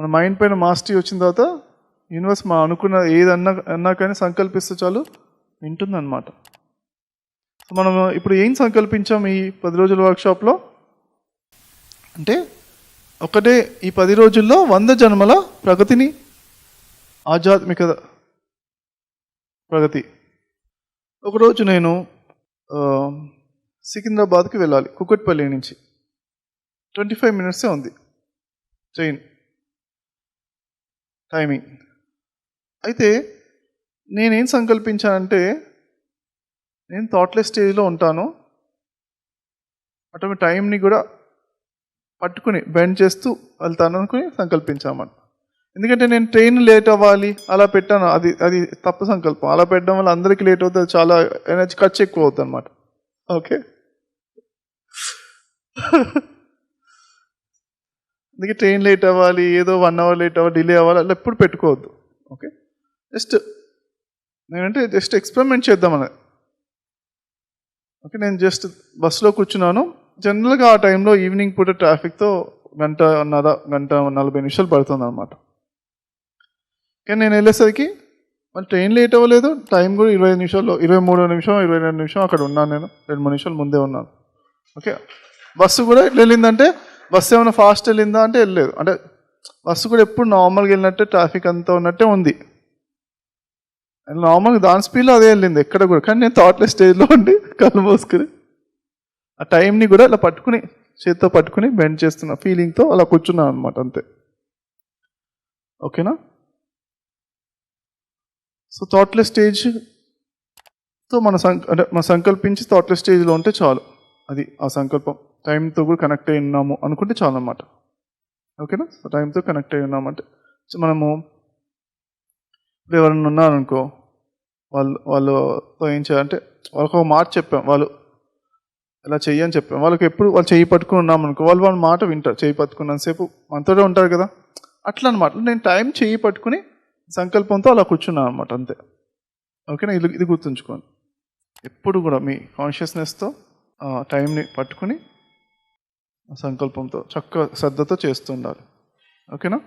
మన మైండ్ పైన మాస్టరీ వచ్చిన తర్వాత యూనివర్స్ మనం అనుకున్న ఏదన్నా అన్నా కానీ సంకల్పిస్తే చాలు వింటుందన్నమాట. మనం ఇప్పుడు ఏం సంకల్పించాం ఈ పది రోజుల వర్క్షాప్లో? అంటే ఒకటే ఈ పది రోజుల్లో వంద జన్మల ప్రగతిని ఆధ్యాత్మిక ప్రగతి. ఒకరోజు నేను సికింద్రాబాద్కి వెళ్ళాలి కుకట్పల్లి నుంచి. ట్వంటీ ఫైవ్ మినిట్సే ఉంది ట్రైన్. టైమింగ్ అయితే నేనేం సంకల్పించానంటే నేను థాట్లెస్ స్టేజ్లో ఉంటాను. అటు టైంని కూడా పట్టుకుని బెండ్ చేస్తూ వెళ్తాను అనుకుని సంకల్పించామని. ఎందుకంటే నేను ట్రైన్ లేట్ అవ్వాలి అలా పెట్టాను. అది అది తప్పు సంకల్పం. అలా పెట్టడం వల్ల అందరికీ లేట్ అవుతుంది. చాలా ఎనర్జీ ఖర్చు ఎక్కువ అవుతుంది అనమాట ఓకే? అందుకే ట్రైన్ లేట్ అవ్వాలి ఏదో వన్ అవర్ లేట్ అవ్వాలి డిలే అవ్వాలి అలా ఎప్పుడు పెట్టుకోవద్దు. ఓకే జస్ట్ నేనంటే జస్ట్ ఎక్స్పెరిమెంట్ చేద్దామని ఓకే నేను జస్ట్ బస్సులో కూర్చున్నాను. జనరల్గా ఆ టైంలో ఈవినింగ్ పూట ట్రాఫిక్తో గంటన్నర గంట నలభై నిమిషాలు పడుతుంది అనమాట కానీ నేను వెళ్ళేసరికి మరి ట్రైన్ లేట్ అవ్వలేదు. టైం కూడా ఇరవై నిమిషాల్లో ఇరవై మూడు నిమిషం ఇరవై రెండు నిమిషం అక్కడ ఉన్నాను నేను. రెండు మూడు నిమిషాలు ముందే ఉన్నాను. ఓకే బస్సు కూడా ఎట్లా వెళ్ళిందంటే బస్సు ఏమైనా ఫాస్ట్ వెళ్ళిందా అంటే వెళ్ళలేదు. అంటే బస్సు కూడా ఎప్పుడు నార్మల్గా వెళ్ళినట్టే ట్రాఫిక్ అంతా ఉన్నట్టే ఉంది. నార్మల్గా దాని స్పీడ్లో అదే వెళ్ళింది ఎక్కడ కూడా. కానీ నేను థాట్లెస్ స్టేజ్లో ఉండి కళ్ళు మోసుకుని ఆ టైంని కూడా ఇలా పట్టుకుని చేత్తో పట్టుకుని బెండ్ చేస్తున్న ఫీలింగ్తో అలా కూర్చున్నాను అనమాట అంతే. ఓకేనా? సో థాట్లెస్ స్టేజ్తో మన సం అంటే మన సంకల్పించి థాట్లెస్ స్టేజ్లో ఉంటే చాలు. అది ఆ సంకల్పం. టైంతో కూడా కనెక్ట్ అయి ఉన్నాము అనుకుంటే చాలు అనమాట ఓకేనా సో టైంతో కనెక్ట్ అయి ఉన్నామంటే సో మనము ఇప్పుడు ఎవరైనా ఉన్నారనుకో వాళ్ళు వాళ్ళతో ఏం చేయాలంటే వాళ్ళకి ఒక మాట చెప్పాం వాళ్ళు ఇలా చెయ్యని చెప్పాం. వాళ్ళకి ఎప్పుడు వాళ్ళు చెయ్యి పట్టుకుని ఉన్నాం అనుకో వాళ్ళు వాళ్ళ మాట వింటారు చెయ్యి పట్టుకున్నంతసేపు మనతోనే ఉంటారు కదా? అట్లా అనమాట నేను టైం చెయ్యి పట్టుకుని సంకల్పంతో అలా కూర్చున్నాను అనమాట అంతే ఓకేనా ఇది ఇది గుర్తుంచుకోండి. ఎప్పుడు కూడా మీ కాన్షియస్నెస్తో టైంని పట్టుకుని సంకల్పంతో చక్కగా శ్రద్ధతో చేస్తుండాలి. ఓకేనా?